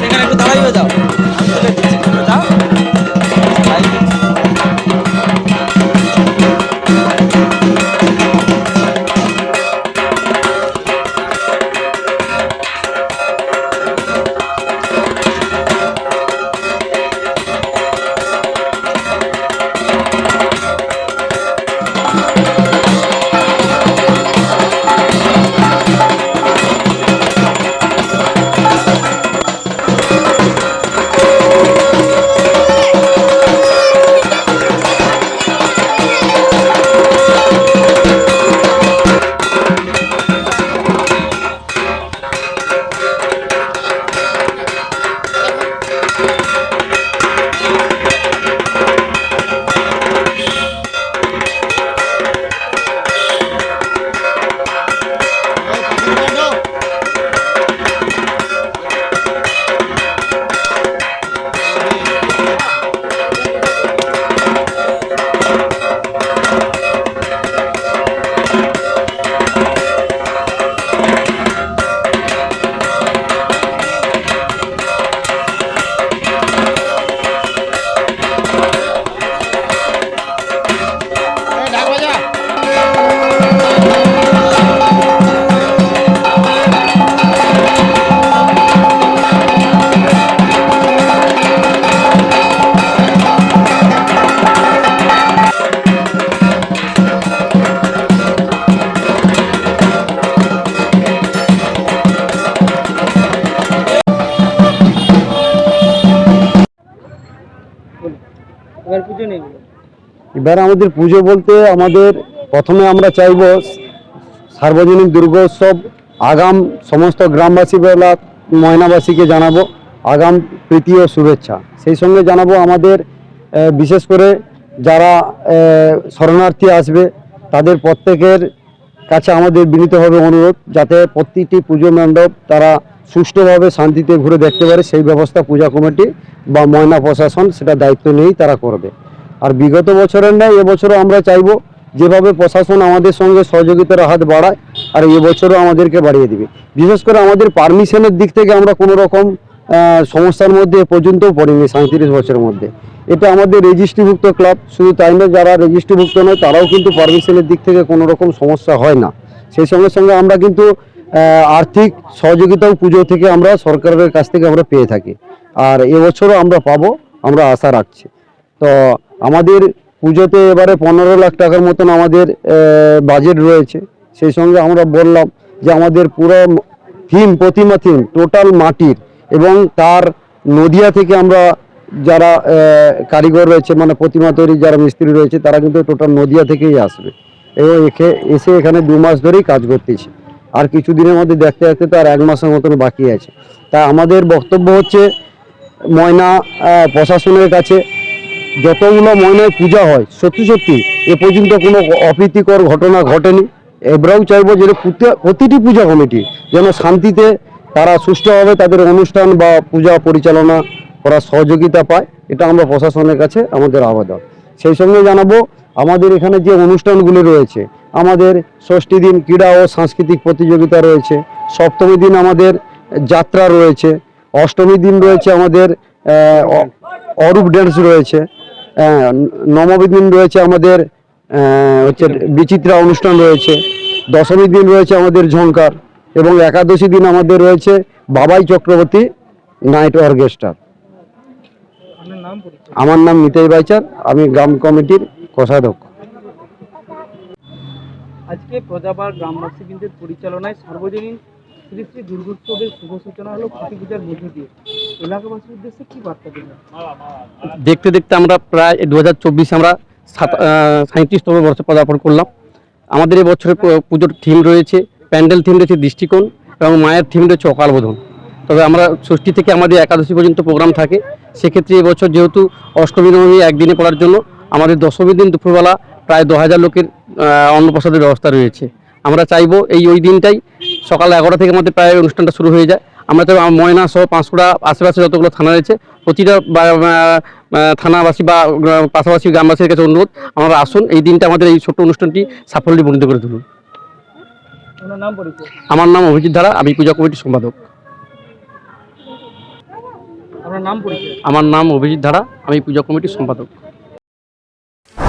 সেখানে একটু দাঁড়াইয়ে যাও। এবার আমাদের পুজো বলতে আমাদের প্রথমে আমরা চাইব সার্বজনীন দুর্গোৎসব, আগাম সমস্ত গ্রামবাসী বেলা ময়নাবাসীকে জানাব আগাম প্রীতি ও শুভেচ্ছা। সেই সঙ্গে জানাব আমাদের বিশেষ করে যারা শরণার্থী আসবে, তাদের প্রত্যেকের কাছে আমাদের বিনীতভাবে অনুরোধ, যাতে প্রতিটি পুজো মণ্ডপ তারা সুষ্ঠুভাবে শান্তিতে ঘুরে দেখতে পারে, সেই ব্যবস্থা পূজা কমিটি বা ময়না প্রশাসন সেটা দায়িত্ব নিয়েই তারা করবে। আর বিগত বছরের নয় এবছরও আমরা চাইব যেভাবে প্রশাসন আমাদের সঙ্গে সহযোগিতার হাত বাড়ায়, আর এবছরও আমাদেরকে বাড়িয়ে দিবে। বিশেষ করে আমাদের পারমিশনের দিক থেকে আমরা কোনো রকম সমস্যার মধ্যে এ পর্যন্তও পড়িনি সাঁত্রিশ বছরের মধ্যে। এটা আমাদের রেজিস্ট্রিভুক্ত ক্লাব, শুধু তাই নয়, যারা রেজিস্ট্রিভুক্ত নয়, তারাও কিন্তু পারমিশনের দিক থেকে কোনো রকম সমস্যা হয় না। সেই সঙ্গে সঙ্গে আমরা কিন্তু আর্থিক সহযোগিতাও পুজো থেকে আমরা সরকারের কাছ থেকে আমরা পেয়ে থাকি। আর এবছরও আমরা পাবো, আমরা আশা রাখছি। তো আমাদের পুজোতে এবারে পনেরো লাখ টাকার মতন আমাদের বাজেট রয়েছে। সেই সঙ্গে আমরা বললাম যে আমাদের পুরো থিম প্রতিমা থিম টোটাল মাটির এবং তার নদিয়া থেকে আমরা যারা কারিগর রয়েছে মানে প্রতিমা তৈরি যারা মিস্ত্রি রয়েছে, তারা কিন্তু টোটাল নদিয়া থেকেই আসবে। এবং এসে এখানে দু মাস ধরেই কাজ করতেছে। আর কিছু দিনের মধ্যে দেখতে দেখতে তো আর এক মাসের মতন বাকি আছে। তা আমাদের বক্তব্য হচ্ছে, ময়না প্রশাসনের কাছে যতগুলো ময়নায় পূজা হয়, সত্যি সত্যি এ পর্যন্ত কোনো অপ্রীতিকর ঘটনা ঘটেনি। এবারেও চাইব যে প্রতিটি পূজা কমিটি যেন শান্তিতে তারা সুষ্ঠুভাবে তাদের অনুষ্ঠান বা পূজা পরিচালনা করার সহযোগিতা পায়। এটা আমরা প্রশাসনের কাছে আমাদের আবেদন সেই সঙ্গে জানাব আমাদের এখানে যে অনুষ্ঠানগুলি রয়েছে আমাদের ষষ্ঠী দিন ক্রীড়া ও সাংস্কৃতিক প্রতিযোগিতা রয়েছে সপ্তমী দিন আমাদের যাত্রা রয়েছে অষ্টমী দিন রয়েছে আমাদের অরূপ ড্যান্স রয়েছে নবমী দিন রয়েছে আমাদের হচ্ছে বিচিত্রা অনুষ্ঠান রয়েছে দশমী দিন রয়েছে আমাদের ঝঙ্কার এবং একাদশী দিন আমাদের রয়েছে বাবাই চক্রবর্তী নাইট অর্কেস্ট্রা। আমার নাম নিতাই বাইচার আমি গ্রাম কমিটির কোষাধ্যক্ষ আজকে প্রজাপাড় গ্রামবাসী কিন্তু পরিচালনায় সার্বজনীন শ্রী শ্রী দুর্গোৎসবের শুভ সূচনা হলো খুঁটি পূজার মধ্য দিয়ে। এলাকাবাসীর উদ্দেশ্যে কি বার্তা দেবেন দেখতে দেখতে আমরা প্রায় দু হাজার চব্বিশে আমরা সাঁত্রিশতম বর্ষে পদার্পণ করলাম। আমাদের এই বছরের পুজোর থিম রয়েছে প্যান্ডেল থিম রয়েছে দৃষ্টিকোণ এবং মায়ের থিম রয়েছে অকালবোধন তবে আমরা ষষ্ঠী থেকে আমাদের একাদশী পর্যন্ত প্রোগ্রাম থাকে। সেক্ষেত্রে এবছর যেহেতু অষ্টমী নবমী একদিনে পড়ার জন্য আমাদের দশমী দিন দুপুরবেলা প্রায় দু হাজার লোকের অন্নপ্রসাদের ব্যবস্থা রয়েছে। আমরা চাইব এই ওই দিনটাই সকাল এগারোটা থেকে আমাদের প্রায় অনুষ্ঠানটা শুরু হয়ে যায়। আমরা তো ময়না সহ পাঁশকুড়া আশেপাশে যতগুলো থানা রয়েছে প্রতিটা থানাবাসী বা পাশাপাশি গ্রামবাসীর কাছে অনুরোধ আমরা আসুন এই দিনটা আমাদের এই ছোট্ট অনুষ্ঠানটি সাফল্যে বর্ণিত করে তুলুন। আমার নাম অভিজিৎ ধারা আমি পূজা কমিটির সম্পাদক। আমার নাম অভিজিৎ ধারা আমি পূজা কমিটির সম্পাদক।